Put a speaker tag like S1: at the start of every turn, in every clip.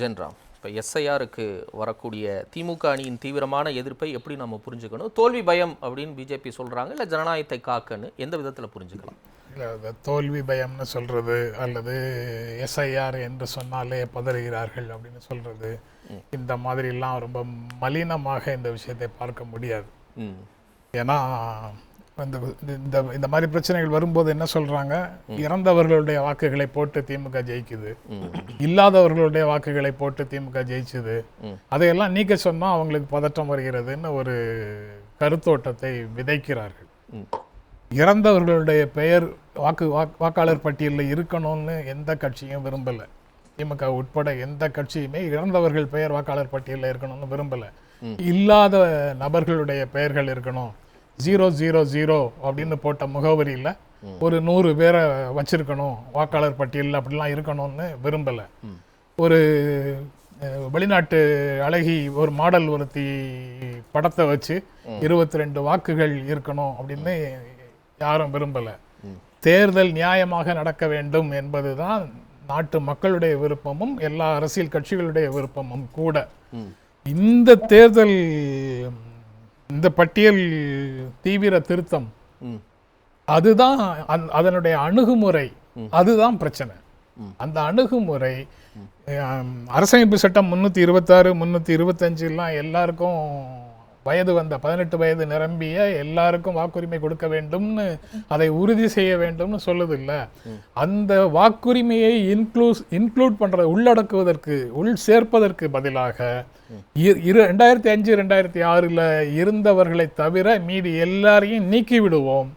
S1: ஜென்ராம். இப்போ எஸ்ஐஆருக்கு வரக்கூடிய திமுக அணியின் தீவிரமான எதிர்ப்பை எப்படி நம்ம புரிஞ்சுக்கணும்? தோல்வி பயம் அப்படின்னு பிஜேபி சொல்றாங்க. இல்லை ஜனநாயகத்தை காக்கன்னு எந்த விதத்தில் புரிஞ்சுக்கலாம்?
S2: இல்ல, தோல்வி பயம்னு சொல்றது அல்லது எஸ்ஐஆர் என்று சொன்னாலே பதறுகிறார்கள் அப்படின்னு சொல்றது இந்த மாதிரிலாம் ரொம்ப மலினமாக இந்த விஷயத்தை பார்க்க முடியாது. ஏன்னா இந்த இந்த இந்த மாதிரி பிரச்சனைகள் வரும்போது என்ன சொல்றாங்க? இறந்தவர்களுடைய வாக்குகளை போட்டு திமுக ஜெயிக்குது. இல்லாதவர்களுடைய வாக்குகளை போட்டு திமுக ஜெயிச்சுது. அதையெல்லாம் நீக்க சொன்னா அவங்களுக்கு பதட்டம் வருகிறதுன்னு ஒரு கருத்தோட்டத்தை விதைக்கிறார்கள். இறந்தவர்களுடைய பெயர் வாக்கு வாக்- வாக்காளர் பட்டியலில் இருக்கணும்னு எந்த கட்சியும் விரும்பல. திமுக உட்பட எந்த கட்சியுமே இறந்தவர்கள் பெயர் வாக்காளர் பட்டியலில் இருக்கணும்னு விரும்பல. இல்லாத நபர்களுடைய பெயர்கள் இருக்கணும். ஜீரோ ஜீரோ ஜீரோ அப்படின்னு போட்ட முகவரியில் ஒரு நூறு பேரை வச்சிருக்கணும் வாக்காளர் பட்டியலில் அப்படிலாம் இருக்கணும்னு விரும்பல. ஒரு வெளிநாட்டு அழகி ஒரு மாடல் ஒருத்தி படத்தை வச்சு இருபத்தி ரெண்டு வாக்குகள் இருக்கணும் அப்படின்னு யாரும் விரும்பல. தேர்தல் நியாயமாக நடக்க வேண்டும் என்பதுதான் நாட்டு மக்களுடைய விருப்பமும் எல்லா அரசியல் கட்சிகளுடைய விருப்பமும் கூட. இந்த தேர்தல் இந்த பட்டியல் தீவிர திருத்தம். அதுதான் அதனுடைய அணுகுமுறை. அதுதான் பிரச்சனை. அந்த அணுகுமுறை அரசமைப்பு சட்டம் முன்னூத்தி இருபத்தாறு முன்னூத்தி இருபத்தஞ்சுலாம் எல்லாருக்கும் வயது வந்த பதினெட்டு வயது நிரம்பிய எல்லாருக்கும் வாக்குரிமை கொடுக்க வேண்டும்னு அதை உறுதி செய்ய வேண்டும்னு சொல்லுது இல்ல அந்த வாக்குரிமையை இன்க்ளூஸ் இன்க்ளூட் பண்ற உள்ளடக்குவதற்கு உள் சேர்ப்பதற்கு பதிலாக இரு- ரெண்டாயிரத்தி அஞ்சு ரெண்டாயிரத்தி ஆறுல இருந்தவர்களை தவிர மீதி எல்லாரையும் நீக்கி விடுவோம்.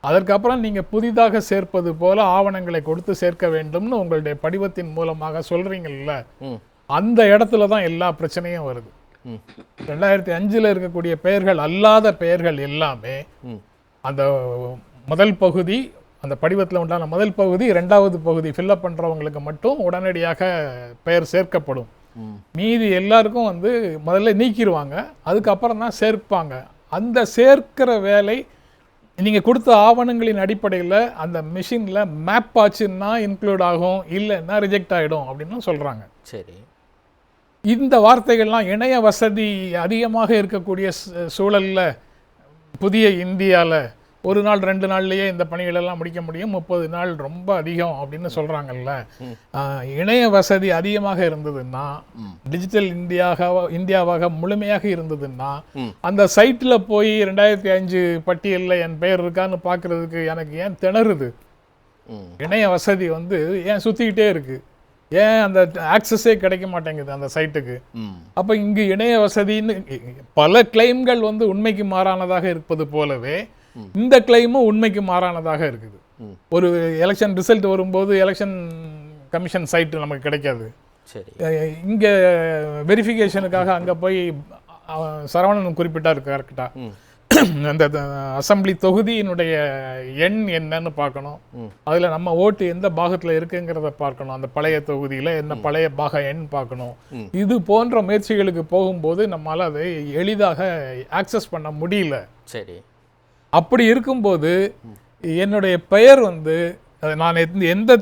S2: அதற்கப்புறம் நீங்க புதிதாக சேர்ப்பது போல ஆவணங்களை கொடுத்து சேர்க்க வேண்டும்னு உங்களுடைய படிவத்தின் மூலமாக சொல்றீங்கல்ல. அந்த இடத்துல தான் எல்லா பிரச்சனையும் வருது. ரெண்டாயிரத்தி அஞ்சுல இருக்கக்கூடிய பெயர்கள் அல்லாத பெயர்கள் எல்லாமே அந்த முதல் பகுதி அந்த படிவத்தில் உண்டான முதல் பகுதி ரெண்டாவது பகுதி ஃபில்அப் பண்றவங்களுக்கு மட்டும் உடனடியாக பெயர் சேர்க்கப்படும். மீதி எல்லாருக்கும் வந்து முதல்ல நீக்கிடுவாங்க அதுக்கப்புறம் தான் சேர்ப்பாங்க. அந்த சேர்க்கிற வேலை நீங்க கொடுத்த ஆவணங்களின் அடிப்படையில் அந்த மிஷின்ல மேப் ஆச்சுன்னா இன்க்ளூட் ஆகும் இல்லைன்னா ரிஜெக்ட் ஆகிடும் அப்படின்னு சொல்றாங்க.
S1: சரி.
S2: இந்த வார்த்தைகள்லாம் இணைய வசதி அதிகமாக இருக்கக்கூடிய சூழல்ல புதிய இந்தியால ஒரு நாள் ரெண்டு நாள்லயே இந்த பணிகள் எல்லாம் முடிக்க முடியும். முப்பது நாள் ரொம்ப அதிகம் அப்படின்னு சொல்றாங்கல்ல. ஆஹ், இணைய வசதி அதிகமாக இருந்ததுன்னா டிஜிட்டல் இந்தியாவாக இந்தியாவாக முழுமையாக இருந்ததுன்னா. அந்த சைட்ல போய் ரெண்டாயிரத்தி அஞ்சு பட்டியல்ல என் பெயர் இருக்கான்னு பார்க்கிறதுக்கு எனக்கு ஏன் திணறுது? இணைய வசதி வந்து ஏன் சுத்திக்கிட்டே இருக்கு? ஏன் அந்த ஆக்சஸே கிடைக்க மாட்டேங்குது அந்த சைட்டுக்கு அப்ப இங்கு இணைய வசதின்னு பல கிளைம்கள் வந்து உண்மைக்கு மாறானதாக இருப்பது போலவே இந்த கிளைமும் உண்மைக்கு மாறானதாக இருக்குது. ஒரு எலெக்ஷன் ரிசல்ட் வரும்போது எலெக்ஷன் கமிஷன் சைட்டு நமக்கு கிடைக்காது. இங்க வெரிஃபிகேஷனுக்காக அங்க போய் சரவணன் குறிப்பிட்டார் கரெக்டா
S1: ம்.
S2: அந்த அசெம்பிளி தொகுதியினுடைய எண் என்னன்னு பார்க்கணும். அதுல நம்ம ஓட்டு எந்த பாகத்துல இருக்குங்கிறத பார்க்கணும். அந்த பழைய தொகுதியில என்ன பழைய பாக எண் பார்க்கணும். இது போன்ற முயற்சிகளுக்கு போகும்போது நம்மால அதை எளிதாக ஆக்சஸ் பண்ண முடியல.
S1: சரி.
S2: அப்படி இருக்கும்போது என்னுடைய பெயர் வந்து அது நான் எந்த- எந்த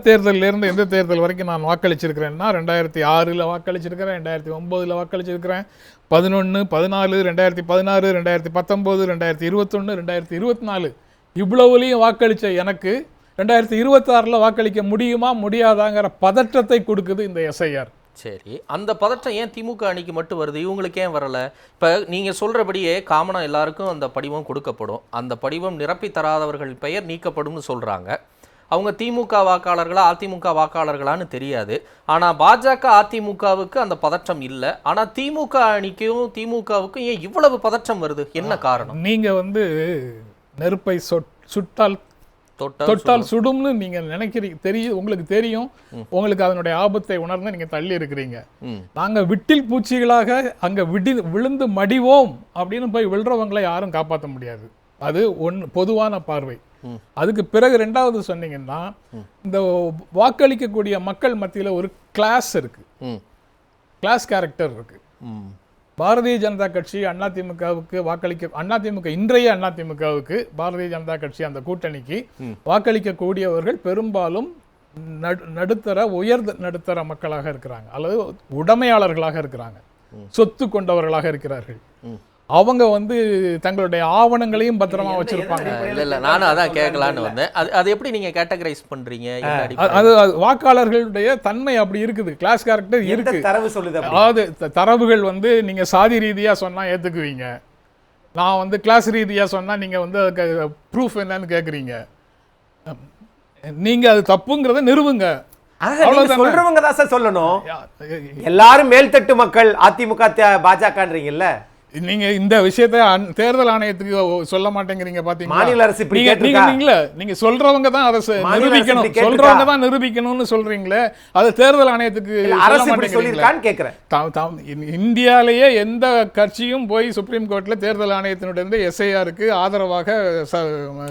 S2: எந்த தேர்தல் வரைக்கும் நான் வாக்களிச்சிருக்கிறேன்னா ரெண்டாயிரத்தி ஆறில் வாக்களிச்சிருக்கிறேன் ரெண்டாயிரத்தி ஒம்போதில் வாக்களிச்சிருக்கிறேன் பதினொன்று பதினாலு ரெண்டாயிரத்தி பதினாறு ரெண்டாயிரத்தி பத்தொம்போது ரெண்டாயிரத்தி இருபத்தொன்று ரெண்டாயிரத்தி இருபத்தி நாலு. இவ்வளவுலேயும் வாக்களித்த எனக்கு ரெண்டாயிரத்தி இருபத்தாறில் வாக்களிக்க முடியுமா முடியாதாங்கிற பதற்றத்தை கொடுக்குது இந்த எஸ்ஐஆர்.
S1: சரி அந்த பதற்றம் ஏன் திமுக அணிக்கு மட்டும் வருது? இவங்களுக்கு ஏன் வரலை? இப்போ நீங்கள் சொல்கிறபடியே காமனாக எல்லாருக்கும் அந்த படிவம் கொடுக்கப்படும். அந்த படிவம் நிரப்பி தராதவர்கள் பெயர் நீக்கப்படும்னு சொல்கிறாங்க அவங்க திமுக வாக்காளர்களா அதிமுக வாக்காளர்களான்னு தெரியாது. ஆனால் பாஜக அதிமுகவுக்கு அந்த பதற்றம் இல்லை. ஆனால் திமுக அணிக்கும் திமுகவுக்கும் ஏன் இவ்வளவு பதற்றம் வருது? என்ன காரணம்?
S2: நீங்க வந்து நெருப்பை சொட் சுட்டால்
S1: தொட்ட
S2: தொட்டால் சுடும்னு நீங்க நினைக்கிறீங்க தெரியும் உங்களுக்கு தெரியும். உங்களுக்கு அதனுடைய ஆபத்தை உணர்ந்து நீங்க தள்ளி இருக்கிறீங்க. நாங்க விட்டில் பூச்சிகளாக அங்க விடி விழுந்து மடிவோம் அப்படின்னு போய் விழுறவங்களை யாரும் காப்பாற்ற முடியாது. அது ஒன் பொதுவான பார்வை. அதுக்கு பிறகு ரெண்டாவது சொன்னீங்கன்னா இந்த வாக்களிக்கக்கூடிய மக்கள் மத்தியில ஒரு கிளாஸ் இருக்கு. கிளாஸ் கேரக்டர் இருக்கு. பாரதிய ஜனதா கட்சி அதிமுகவுக்கு வாக்களிக்க அதிமுக இன்றைய அதிமுகவுக்கு பாரதிய ஜனதா கட்சி அந்த கூட்டணிக்கு வாக்களிக்கக்கூடியவர்கள் பெரும்பாலும் நடு- நடுத்தர உயர் நடுத்தர மக்களாக இருக்கிறாங்க. அல்லது உடைமையாளர்களாக இருக்கிறாங்க. சொத்து கொண்டவர்களாக இருக்கிறார்கள். அவங்க வந்து தங்களுடைய ஆவணங்களையும் பத்திரமா வச்சிருப்பாங்க.
S1: இல்ல இல்ல நானும் அதான் கேட்கலான்னு வந்தேன். அது அது எப்படி நீங்க கேட்டகரைஸ் பண்றீங்க? என்ன
S2: அது- வாக்காளர்களுடைய தன்மை அப்படி இருக்குது. கிளாஸ் கேரக்டர் இருக்கு.
S3: தரவு சொல்லுது அப்படி?
S2: அதாவது தரவுகள் வந்து நீங்க சாதி ரீதியா சொன்னா ஏத்துக்குவீங்க. நான் வந்து கிளாஸ் ரீதியா சொன்னா நீங்க வந்து அதுக்கு ப்ரூஃப் என்னன்னு கேக்குறீங்க. நீங்க அது தப்புங்கிறத நிறுவுங்க.
S3: சொல்றவங்க தான் சார் சொல்லணும். எல்லாரும் மேல்தட்டு மக்கள் அதிமுக பாஜகன்றீங்கல்ல?
S2: நீங்க இந்த விஷயத்தை தேர்தல் ஆணையத்துக்கு சொல்ல மாட்டேங்கிறீங்க பாத்தீங்களா
S3: மாநில அரசு
S2: நீங்க? நீங்கள நீங்க சொல்றவங்க தான் அதை நிரூபிக்கணும்? சொல்றவங்க தான் நிரூபிக்கணும்னு சொல்றீங்களே அது தேர்தல் ஆணையத்துக்கு
S3: அரசு. சொல்லியிருக்கான்னு
S2: இந்- இந்தியாலேயே எந்த கட்சியும் போய் சுப்ரீம் கோர்ட்ல தேர்தல் ஆணையத்தினுடைய எஸ்ஐஆருக்கு ஆதரவாக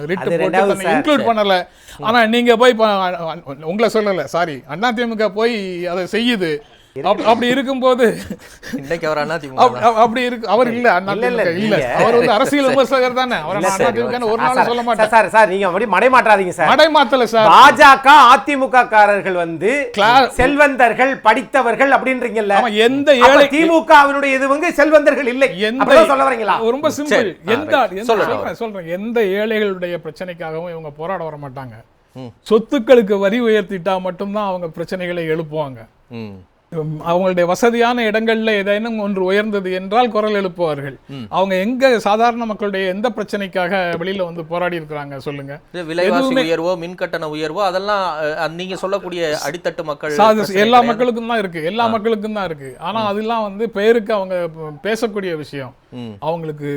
S2: ரிட்
S3: அது
S2: போட்டு
S3: ரெண்டாவது
S2: தன்னை
S3: சார்.
S2: இன்க்ளூட் பண்ணல ஆனா நீங்க போய் உங்களை சொல்லல சாரி அதிமுக போய் அதை செய்யுது அப்படி இருக்கும்போது
S1: இன்னைக்கு அவர் அண்ணா திமுக
S2: அப்- அப்- அப்படி இருக்கு. அவர் இல்ல
S3: இல்ல, இல்ல,
S2: அதிமுக அவர் வந்து அரசியல் விமர்சகர் தானே. அவரை அதிமுக ஒரு நாள் சொல்ல
S3: சார்,
S2: மாட்டேன்
S3: சார் சார் நீங்க அப்படி மடைமாற்றாதீங்க சார்.
S2: மடை மாத்தல சார்.
S3: பாஜக அதிமுக காரர்கள் வந்து
S2: கிளா-
S3: செல்வந்தர்கள் படித்தவர்கள் அப்படின்றீங்கல்ல.
S2: ஆமா, எந்த ஏழை
S3: திமுக அவனுடைய இது வந்து செல்வந்தர்கள் இல்லை.
S2: எந்த
S3: சொல்ல வரீங்களா?
S2: ரொம்ப சிம்பிள் எந்த. சொல்றேன் எந்த ஏழைகளுடைய பிரச்சனைக்காகவும் இவங்க போராட வர மாட்டாங்க. சொத்துக்களுக்கு வரி உயர்த்திட்டா மட்டும்தான் அவங்க பிரச்சனைகளை எழுப்புவாங்க. அவங்களுடைய வசதியான இடங்கள்ல ஏதேனும் ஒன்று உயர்ந்தது என்றால் குரல் எழுப்புவார்கள். அவங்க எங்க சாதாரண மக்களுடைய எந்த பிரச்சனைக்காக வெளியில வந்து போராடி இருக்கிறாங்க சொல்லுங்க?
S1: விலைவாசி உயர்வோ மின் கட்டண உயர்வோ அதெல்லாம் நீங்க சொல்லக்கூடிய அடித்தட்டு மக்கள்
S2: எல்லா. மக்களுக்கும் தான் இருக்கு. எல்லா மக்களுக்கும் தான் இருக்கு. ஆனா அதெல்லாம் வந்து பேருக்கு அவங்க பேசக்கூடிய விஷயம். அவங்களுக்கு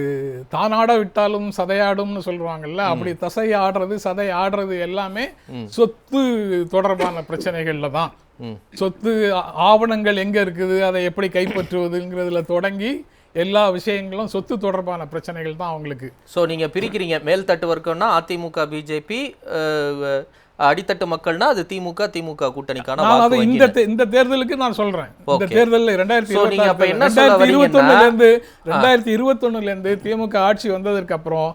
S2: தானாட விட்டாலும் சதையாடும்னு சொல்றாங்கல்ல அப்படி தசை ஆடுறது சதை ஆடுறது எல்லாமே சொத்து தொடர்பான பிரச்சனைகள்ல தான். சொத்து ஆவணங்கள் எங்க இருக்குது அதை எப்படி கைப்பற்றுவதுங்கிறதுல தொடங்கி எல்லா விஷயங்களும் சொத்து தொடர்பான பிரச்சனைகள் தான் அவங்களுக்கு.
S1: ஸோ நீங்க பிரிக்கிறீங்க. மேல்தட்டு வர்க்கம்னா அதிமுக பிஜேபி அடித்தட்டு மக்கள்னா அது திமுக திமுக கூட்டணிக்கான
S2: அதை இந்த இந்த தேர்தலுக்கு நான் சொல்றேன். இந்த. தேர்தலில் ரெண்டாயிரத்தி ரெண்டாயிரத்தி இருபத்தொன்னுல இருந்து ரெண்டாயிரத்தி இருபத்தொன்னுல இருந்து திமுக ஆட்சி வந்ததற்கு அப்புறம்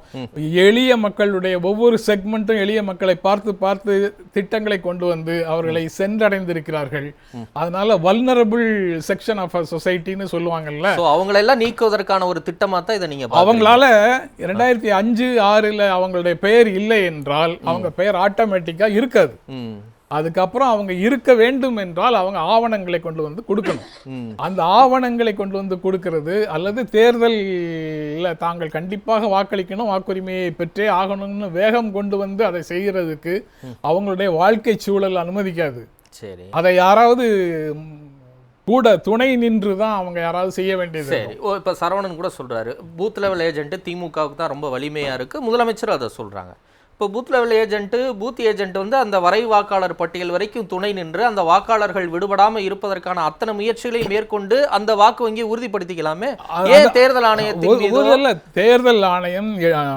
S2: எளிய மக்களுடைய ஒவ்வொரு செக்மெண்ட்டும் எளிய மக்களை பார்த்து பார்த்து திட்டங்களை கொண்டு வந்து அவர்களை சென்றடைந்திருக்கிறார்கள். அதனால வல்னரபிள் செக்ஷன் ஆஃப் சொசைட்டின்னு சொல்லுவாங்கல்ல.
S1: அவங்களெல்லாம் நீக்குவதற்கான ஒரு திட்டமா தான் இதை நீங்க பாக்குறீங்க.
S2: அவங்களால ரெண்டாயிரத்தி அஞ்சு ஆறுல அவங்களுடைய பெயர் இல்லை என்றால் அவங்க பெயர் ஆட்டோமேட்டிக்கா இருக்காது. அதுக்கப்புறம் அவங்க இருக்க வேண்டும் என்றால் அவங்க ஆவணங்களை கொண்டு வந்து கொடுக்கணும். அந்த ஆவணங்களை கொண்டு வந்து கொடுக்கிறது அல்லது தேர்தலில் தாங்கள் கண்டிப்பாக வாக்களிக்கணும் வாக்குரிமையை பெற்றே ஆகணும்னு வேகம் கொண்டு வந்து அதை செய்கிறதுக்கு அவங்களுடைய வாழ்க்கை சூழல் அனுமதிக்காது.
S1: சரி.
S2: அதை யாராவது கூட துணை நின்று தான் அவங்க யாராவது செய்ய வேண்டியது
S1: சரி. ஓ இப்போ சரவணன் கூட சொல்றாரு. பூத் லெவல் ஏஜென்ட் திமுகவுக்கு தான் ரொம்ப வலிமையா இருக்கு. முதலமைச்சரும் அதை சொல்றாங்க. இப்போ booth level agent booth agent வந்து அந்த வரை வாக்காளர் பட்டியல் வரைக்கும் துணை நின்று அந்த வாக்காளர்கள் விடுபடாம இருப்பதற்கான அத்தனை முயற்சிகளை மேற்கொண்டு அந்த வாக்கு வங்கியை உறுதிப்படுத்திக்கலாமே? ஏன் தேர்தல் ஆணையத்தின்
S2: தேர்தல் ஆணையம்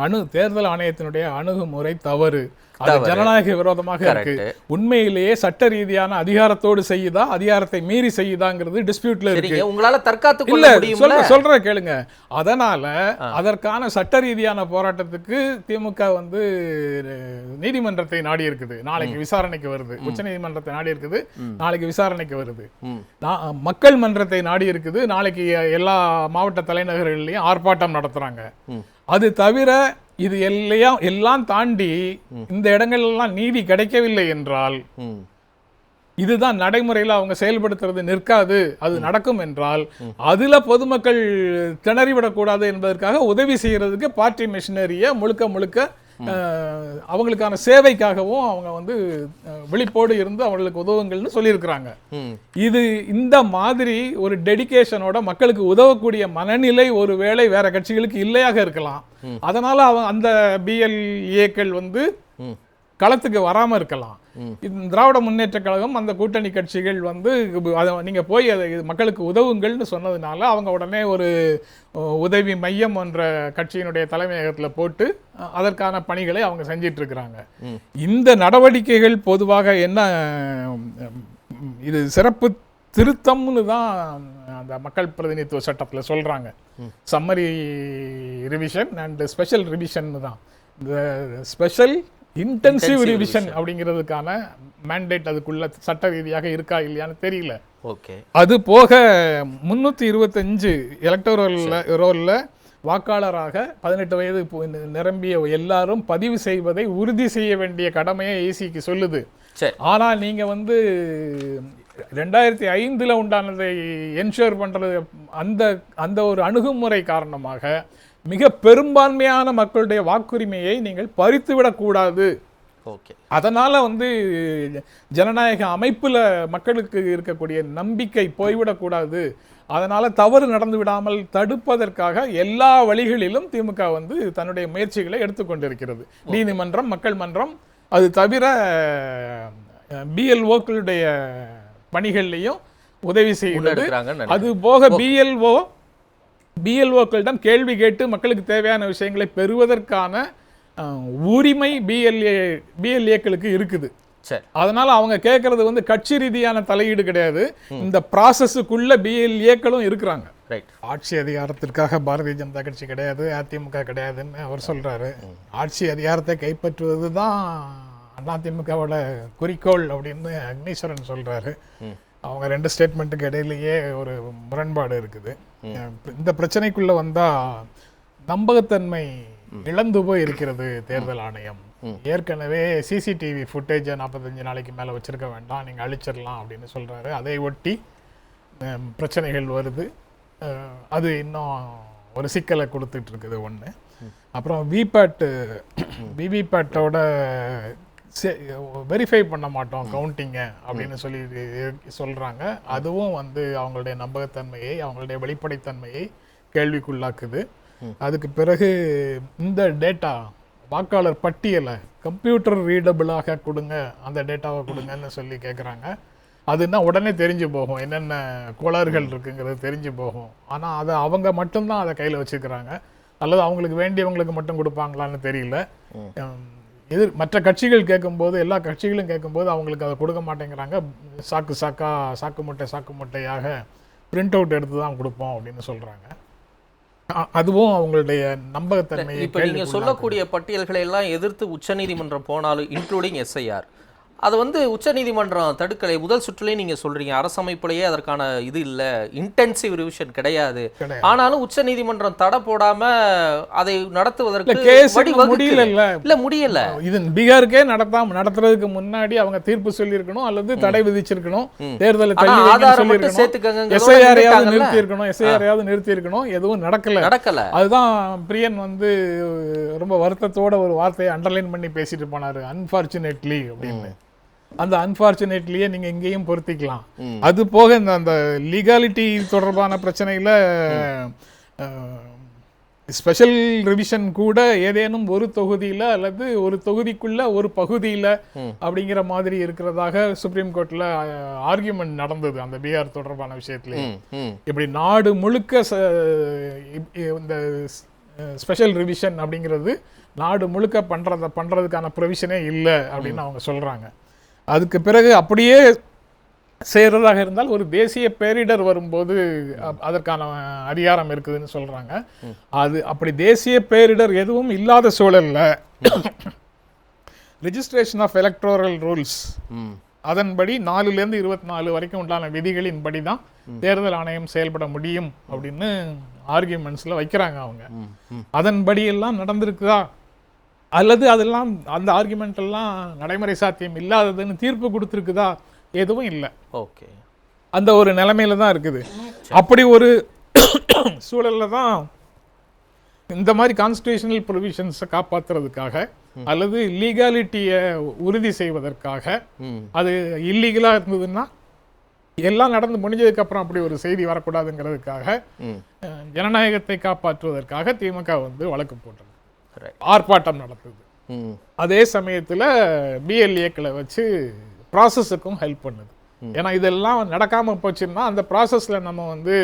S2: அணு தேர்தல் ஆணையத்தினுடைய அணுகுமுறை தவறு. அது. ஜனநாயக விரோதமாக இருக்கு. உண்மையிலேயே சட்ட ரீதியான அதிகாரத்தோடு செய்யுதா அதிகாரத்தை மீறி செய்யுதாங்கிறது டிஸ்பியூட்ல இருக்கு.
S1: உங்களால தற்காத்து
S2: இல்ல சொல்ற சொல்ற கேளுங்க. அதனால அதற்கான சட்ட ரீதியான போராட்டத்துக்கு திமுக வந்து நீதிமன்றத்தை நாடி இருக்குது நாளைக்கு விசாரணைக்கு வருது. உச்ச நீதிமன்றத்தை நாடி இருக்குது நாளைக்கு விசாரணைக்கு வருது. மக்கள் மன்றத்தை நாடி இருக்குது நாளைக்கு எல்லா மாவட்ட தலைநகர்கள்லயும் ஆர்ப்பாட்டம் நடத்துறாங்க. அது தவிர இது எல்லாம் எல்லாம் தாண்டி இந்த இடங்கள் எல்லாம் நீதி கிடைக்கவில்லை என்றால் இதுதான் நடைமுறையில் அவங்க செயல்படுத்துறது நிற்காது அது நடக்கும் என்றால் அதுல பொதுமக்கள் திணறிவிடக்கூடாது என்பதற்காக உதவி செய்யறதுக்கு பார்ட்டி மிஷினரியை முழுக்க முழுக்க அவங்களுக்கான சேவைக்காகவும் அவங்க வந்து விழிப்போடு இருந்து அவங்களுக்கு உதவுங்கள்னு சொல்லியிருக்கிறாங்க. இது இந்த மாதிரி ஒரு டெடிகேஷனோட மக்களுக்கு உதவக்கூடிய மனநிலை ஒருவேளை வேற கட்சிகளுக்கு இல்லையாக இருக்கலாம். அதனால அவன் அந்த பிஎல்ஏக்கள் வந்து களத்துக்கு வராம இருக்கலாம். திராவிட முன்னேற்ற கழகம் அந்த கூட்டணி கட்சிகள் வந்து அதை நீங்க போய் அதை மக்களுக்கு உதவுங்கள்னு சொன்னதுனால அவங்க உடனே ஒரு உதவி மையம் என்ற கட்சியினுடைய தலைமையகத்துல போட்டு அதற்கான பணிகளை அவங்க
S1: ம்.
S2: இந்த நடவடிக்கைகள் பொதுவாக என்ன இது சிறப்பு திருத்தம்னு தான் அந்த மக்கள் பிரதிநிதித்துவ சட்டத்துல சொல்றாங்க. Summary revision and special revision தான். இந்த ஸ்பெஷல் இன்டென்சிவ் ரிவிஷன் அப்படிங்கிறதுக்கான மேண்டேட் அதுக்குள்ள சட்ட ரீதியாக இருக்கா இல்லையான்னு தெரியல.
S1: ஓகே
S2: அது போக முன்னூற்றி இருபத்தஞ்சு எலக்டோரல் ரோலில் வாக்காளராக பதினெட்டு வயது நிரம்பிய எல்லாரும் பதிவு செய்வதை உறுதி செய்ய வேண்டிய கடமையை ஏசிக்கு சொல்லுது. ஆனால் நீங்க வந்து ரெண்டாயிரத்தி ஐந்துல உண்டானதை என்ஷூர் பண்றது அந்த அந்த ஒரு அணுகுமுறை காரணமாக மிக பெரும்பான்மையான மக்களுடைய வாக்குரிமையை நீங்கள் பறித்துவிடக்கூடாது
S1: ஓகே.
S2: அதனால வந்து ஜனநாயக அமைப்புல மக்களுக்கு இருக்கக்கூடிய நம்பிக்கை போய்விடக்கூடாது அதனால தவறு நடந்து விடாமல் தடுப்பதற்காக எல்லா வழிகளிலும் திமுக வந்து தன்னுடைய முயற்சிகளை எடுத்துக்கொண்டிருக்கிறது நீதிமன்றம் மக்கள் மன்றம் அது தவிர பிஎல்ஓக்களுடைய பணிகள்லையும் உதவி செய்கிறது. அது போக பிஎல்ஓ பிஎல்ஓக்களிடம் கேள்வி கேட்டு மக்களுக்கு தேவையான விஷயங்களை பெறுவதற்கான உரிமை பிஎல்ஏ பிஎல்ஏக்களுக்கு இருக்குது.
S1: சரி.
S2: அதனால அவங்க கேட்கறது வந்து கட்சி ரீதியான தலையீடு கிடையாது. இந்த ப்ராசஸுக்குள்ள பிஎல்ஏக்களும் இருக்கிறாங்க.
S1: ரைட்
S2: ஆட்சி அதிகாரத்திற்காக பாரதிய ஜனதா கட்சி கிடையாது அதிமுக கிடையாதுன்னு அவர் சொல்றாரு. ஆட்சி அதிகாரத்தை கைப்பற்றுவது தான் அதிமுகவோட குறிக்கோள் அப்படின்னு அக்னீஸ்வரன் சொல்றாரு. அவங்க ரெண்டு ஸ்டேட்மெண்ட்டுக்கு இடையிலேயே ஒரு முரண்பாடு இருக்குது. இந்த பிரச்சனைக்குள்ள வந்தா நம்பகத்தன்மை இழந்து போய் இருக்கிறது தேர்தல் ஆணையம். ஏற்கனவே சிசிடிவி ஃபுட்டேஜை நாற்பத்தஞ்சு நாளைக்கு மேல வச்சிருக்க வேண்டாம் நீங்க அழிச்சிடலாம் அப்படின்னு சொல்றாரு. அதை ஒட்டி பிரச்சனைகள் வருது. அது இன்னும் ஒரு சிக்கலை கொடுத்துட்டு இருக்குது ஒன்று அப்புறம் விபேட் விவிபேட்டோட வெரிஃபை பண்ண மாட்டோம் கவுண்டிங்கை அப்படின்னு சொல்லி சொல்றாங்க. அதுவும் வந்து அவங்களுடைய நம்பகத்தன்மையை அவங்களுடைய வெளிப்படைத்தன்மையை கேள்விக்குள்ளாக்குது. அதுக்கு பிறகு இந்த டேட்டா வாக்காளர் பட்டியலை கம்ப்யூட்டர் ரீடபிளாக கொடுங்க அந்த டேட்டாவை கொடுங்கன்னு சொல்லி கேட்குறாங்க அதுன்னா உடனே தெரிஞ்சு போகும். என்னென்ன கோளாறுகள் இருக்குங்கிறது தெரிஞ்சு போகும். ஆனால் அதை அவங்க மட்டும்தான் அதை கையில் வச்சுக்கிறாங்க. அல்லது அவங்களுக்கு வேண்டியவங்களுக்கு மட்டும் கொடுப்பாங்களான்னு தெரியல. எதிர் மற்ற கட்சிகள் கேட்கும்போது எல்லா கட்சிகளும் கேட்கும்போது அவங்களுக்கு அதை கொடுக்க மாட்டேங்கிறாங்க. சாக்கு சாக்கா சாக்கு மூட்டை சாக்கு மூட்டையாக பிரிண்ட் அவுட் எடுத்து தான் கொடுப்போம் அப்படின்னு சொல்றாங்க. அ- அதுவும் அவங்களுடைய நம்பகத்தன்மையை
S1: இப்போ நீங்க சொல்லக்கூடிய பட்டியல்களை எல்லாம் எதிர்த்து உச்சநீதிமன்றம் போனாலும் இன்க்ளூடிங் எஸ்ஐஆர் அது வந்து உச்சநீதிமன்றம் தடுக்கலை. முதல் சுற்றுலேயே நீங்க சொல்றீங்க அரசமைப்புலயே அதற்கான இது இல்ல இன்டென்சிவ் ரிவிஷன் கிடையாது. ஆனாலும் உச்சநீதிமன்றம் தடை போடாம அதை நடத்துவதற்கு.
S2: முடியல
S1: இல்ல முடியல.
S2: இது பீகாருக்கே நடத்தாம நடத்துறதுக்கு முன்னாடி அவங்க தீர்ப்பு சொல்லியிருக்கணும் அல்லது தடை விதிச்சிருக்கணும் தேர்தலை எஸ்ஐஆரையாவது? நிறுத்தி இருக்கணும் எஸ்ஐஆரையாவது நிறுத்தி இருக்கணும் எதுவும் நடக்கல.
S1: நடக்கல.
S2: அதுதான் பிரியன் வந்து ரொம்ப வருத்தத்தோட ஒரு வார்த்தையை அண்டர்லைன் பண்ணி பேசிட்டு போனாரு அன்பார்ச்சுனேட்லி அப்படின்னு. அந்த அன்பார்ச்சுனேட்லியே நீங்க இங்கேயும் பொருத்திக்கலாம். அது போக இந்த அந்த லீகாலிட்டி தொடர்பான பிரச்சனையில ஸ்பெஷல் ரிவிஷன் கூட ஏதேனும் ஒரு தொகுதியில அல்லது ஒரு தொகுதிக்குள்ள ஒரு பகுதியில அப்படிங்கிற மாதிரி இருக்கிறதாக சுப்ரீம் கோர்ட்ல ஆர்கியூமெண்ட் நடந்தது அந்த பீகார் தொடர்பான விஷயத்துல. இப்படி நாடு முழுக்க இந்த ஸ்பெஷல் ரிவிஷன் அப்படிங்கிறது நாடு முழுக்க பண்றத பண்றதுக்கான ப்ரொவிஷனே இல்லை அப்படின்னு அவங்க சொல்றாங்க. அதுக்கு பிறகு அப்படியே செய்யறதாக இருந்தால் ஒரு தேசிய பேரிடர் வரும்போது அதற்கான அதிகாரம் இருக்குதுன்னு சொல்றாங்க. அது அப்படி தேசிய பேரிடர் எதுவும் இல்லாத சூழல்ல ரிஜிஸ்ட்ரேஷன் ஆஃப் எலக்ட்ரோரல் ரூல்ஸ். அதன்படி நாலுலேருந்து இருபத்தி நாலு வரைக்கும் உண்டான விதிகளின்படி தான் தேர்தல் ஆணையம் செயல்பட முடியும் அப்படின்னு ஆர்கியூமெண்ட்ஸில் வைக்கிறாங்க அவங்க. அதன்படி எல்லாம் நடந்திருக்குதா? அல்லது அதெல்லாம் அந்த ஆர்குமெண்ட் எல்லாம் நடைமுறை சாத்தியம் இல்லாததுன்னு தீர்ப்பு கொடுத்துருக்குதா? எதுவும் இல்லை.
S1: ஓகே.
S2: அந்த ஒரு நிலைமையில தான் இருக்குது. அப்படி ஒரு சூழல்ல தான் இந்த மாதிரி கான்ஸ்டியூஷனல் ப்ரொவிஷன்ஸை காப்பாத்துறதுக்காக அல்லது லீகாலிட்டியை உறுதி செய்வதற்காக அது இல்லீகலாக இருந்ததுன்னா எல்லாம் நடந்து முடிஞ்சதுக்கு அப்புறம் அப்படி ஒரு செய்தி வரக்கூடாதுங்கிறதுக்காக ஜனநாயகத்தை காப்பாற்றுவதற்காக திமுக வந்து வழக்கு போட்டது. ஆர்ப்பாட்டம் நடத்துது அதே சமயத்துல பிஎல்ஏக்களை வச்சு ப்ராசஸுக்கும் ஹெல்ப் பண்ணுது. ஏன்னா இதெல்லாம் நடக்காம போச்சுன்னா அந்த ப்ராசஸ்ல நம்ம வந்து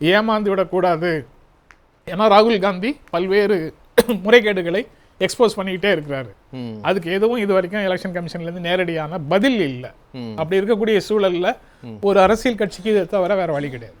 S2: ஏமாந்து விடக்கூடாது. ஏன்னா ராகுல் காந்தி பல்வேறு முறைகேடுகளை எக்ஸ்போஸ் பண்ணிக்கிட்டே இருக்கிறாரு. அதுக்கு எதுவும் இது வரைக்கும் எலெக்ஷன் கமிஷன்ல இருந்து நேரடியான பதில் இல்லை. அப்படி இருக்கக்கூடிய சூழல்ல ஒரு அரசியல் கட்சிக்கு இதை தவிர வேற வழி கிடையாது.